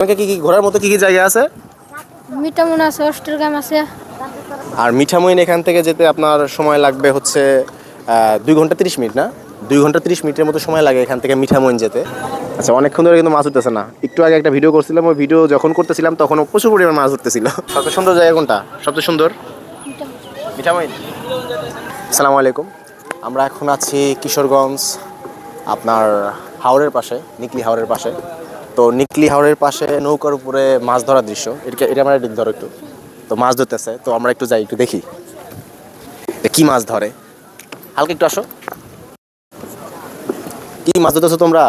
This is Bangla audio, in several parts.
আপনাকে কি কি ঘোরার মতো কি কি জায়গা আছে? মিটামন আছে অস্ট্রগ্রাম আছে। আর মিঠামইন এখান থেকে যেতে আপনার সময় লাগবে হচ্ছে দুই ঘণ্টা তিরিশ মিনিট না? দুই ঘণ্টা তিরিশ মিনিটের মতো সময় লাগে এখান থেকে মিঠামইন যেতে। আচ্ছা অনেকক্ষণ ধরে কিন্তু মাছ উঠতেছে না। একটু আগে একটা ভিডিও করছিলাম ওই ভিডিও যখন করতেছিলাম তখনও প্রচুর পরিমাণ মাছ উঠতেছিল। সবচেয়ে সুন্দর জায়গা কোনটা? সবচেয়ে সুন্দর? মিঠামইন। আসসালামু আলাইকুম। আমরা এখন আছি কিশোরগঞ্জ আপনার হাওড়ের পাশে নিকলি হাওড়ের পাশে। তো নিকলি হাওড়ের পাশে নৌকার উপরে মাছ ধরার দৃশ্য। এটা এটা আমরা ধরো একটু। তো মাছ ধরতেছে তো আমরা একটু যাই একটু দেখি। কি মাছ ধরে? হালকা একটু আসো। কি মাছ ধরতেছো তোমরা?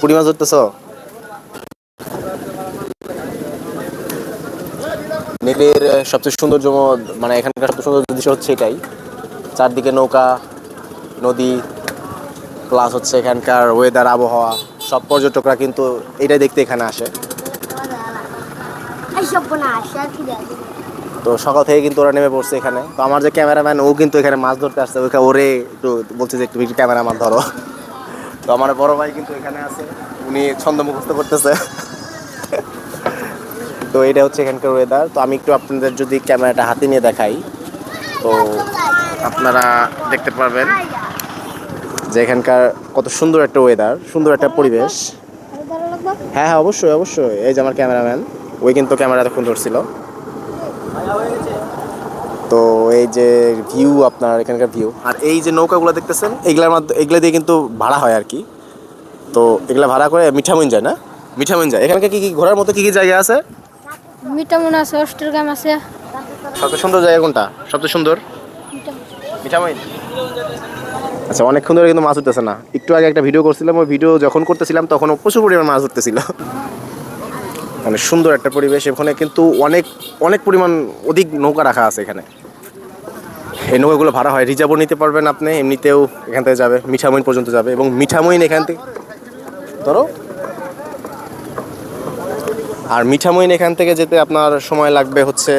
পুঁটি মাছ। ধরতেছো? নীলের সবচেয়ে সৌন্দর্য মানে এখানকার সবচেয়ে সুন্দর দৃশ্য হচ্ছে এটাই। চারদিকে নৌকা নদী প্লাস হচ্ছে এখানকার ওয়েদার আবহাওয়া। সব পর্যটকরা কিন্তু এটাই দেখতে এখানে আসে। তো সকাল থেকে কিন্তু ওরা নেমে পড়ছে এখানে। তো আমার যে ক্যামেরাম্যান ও কিন্তু এখানে মাছ ধরতে আসছে। ওইখানে ওরে একটু বলছে যে একটু ক্যামেরা মাছ ধরো। তো আমার বড় ভাই কিন্তু এখানে আছে। উনি ছন্দ মুখস্থ করতেছে। তো এটা হচ্ছে এখানকার ওয়েদার তো আমি একটু আপনাদের যদি ক্যামেরাটা হাতে নিয়ে দেখাই তো আপনারা দেখতে পারবেন। যে এখানকার কত সুন্দর একটা ওয়েদার সুন্দর একটা পরিবেশ। হ্যাঁ হ্যাঁ অবশ্যই অবশ্যই। এই যে আমার ক্যামেরাম্যান ওই কিন্তু ক্যামেরা এতক্ষণ ধরছিল। তো এই যে ভিউ আপনার এখানকার ভিউ আর এই যে নৌকাগুলো দেখতেছেন এগুলার মাধ্যমে এগুলো দিয়ে কিন্তু ভাড়া হয় আর কি। তো এগুলো ভাড়া করে মিঠামইন যায় না? মিঠামইন যায়। এখানকার কি কি ঘোরার মতো কি কি জায়গা আছে? মিটামন আছে অস্ট্রগ্রাম আছে। সবচেয়ে সুন্দর জায়গা কোনটা? সবচেয়ে সুন্দর? মিঠামইন আচ্ছা অনেকক্ষণ ধরে কিন্তু মাছ উঠতেছে না। একটু আগে একটা ভিডিও করছিলাম, ওই ভিডিও যখন করতেছিলাম তখন প্রচুর পরিমাণ মাছ উঠতেছিল। মানে সুন্দর একটা পরিবেশ, এখানে কিন্তু অনেক অনেক পরিমাণ অধিক নৌকা রাখা আছে এখানে। এই নৌকাগুলো ভাড়া হয়, রিজার্ভও নিতে পারবেন আপনি, এমনিতেও এখান থেকে যাবে, মিঠামইন পর্যন্ত যাবে, এবং মিঠামইন এখান থেকে ধরো। আর মিঠামইন এখান থেকে যেতে আপনার সময় লাগবে হচ্ছে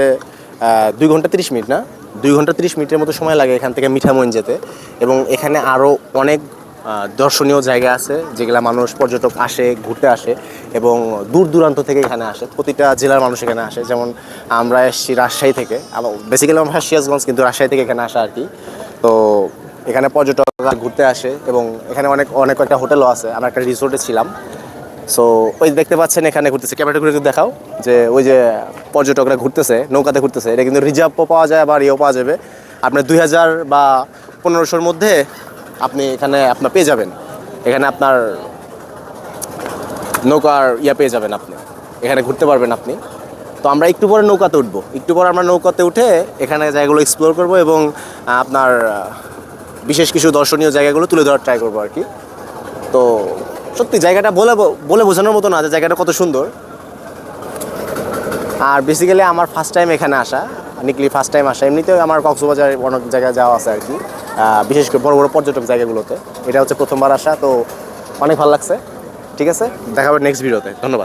দুই ঘণ্টা তিরিশ মিনিট, না? দুই ঘণ্টা তিরিশ মিনিটের মতো সময় লাগে এখান থেকে মিঠামইন যেতে। এবং এখানে আরও অনেক দর্শনীয় জায়গা আছে, যেগুলা মানুষ, পর্যটক আসে, ঘুরতে আসে এবং দূর দূরান্ত থেকে এখানে আসে। প্রতিটা জেলার মানুষ এখানে আসে। যেমন আমরা এসেছি রাজশাহী থেকে। বেসিক্যালি আমরা সিরাজগঞ্জ, কিন্তু রাজশাহী থেকে এখানে আসা আর কি। তো এখানে পর্যটকরা ঘুরতে আসে এবং এখানে অনেক অনেক কয়েকটা হোটেলও আছে। আমরা একটা রিসোর্টে ছিলাম। সো ওই দেখতে পাচ্ছেন এখানে ঘুরতেছে। ক্যামেরাটা ঘুরে দেখাও। যে ওই যে পর্যটকরা ঘুরতেছে, নৌকাতে ঘুরতেছে। এটা কিন্তু রিজার্ভও পাওয়া যায়, আবার ইয়েও পাওয়া যাবে। আপনার দুই হাজার বা পনেরোশোর মধ্যে আপনি এখানে আপনার পেয়ে যাবেন। এখানে আপনার নৌকার ইয়া পেয়ে যাবেন আপনি। এখানে ঘুরতে পারবেন আপনি। তো আমরা একটু পরে নৌকাতে উঠবো। একটু পরে আমরা নৌকাতে উঠে এখানে জায়গাগুলো এক্সপ্লোর করব এবং আপনার, বিশেষ কিছু দর্শনীয় জায়গাগুলো তুলে ধরার ট্রাই করব আর কি। তো সত্যি, জায়গাটা বলে বলে বোঝানোর মতো না যে জায়গাটা কত সুন্দর। আর বেসিক্যালি আমার ফার্স্ট টাইম এখানে আসা নিকলি ফার্স্ট টাইম আসা। এমনিতেও আমার কক্সবাজার অনেক জায়গায় যাওয়া আছে আর কি বিশেষ করে বড় বড় পর্যটক জায়গাগুলোতে। এটা হচ্ছে প্রথমবার আসা, তো অনেক ভালো লাগছে। ঠিক আছে? দেখা হবে নেক্সট ভিডিওতে ধন্যবাদ।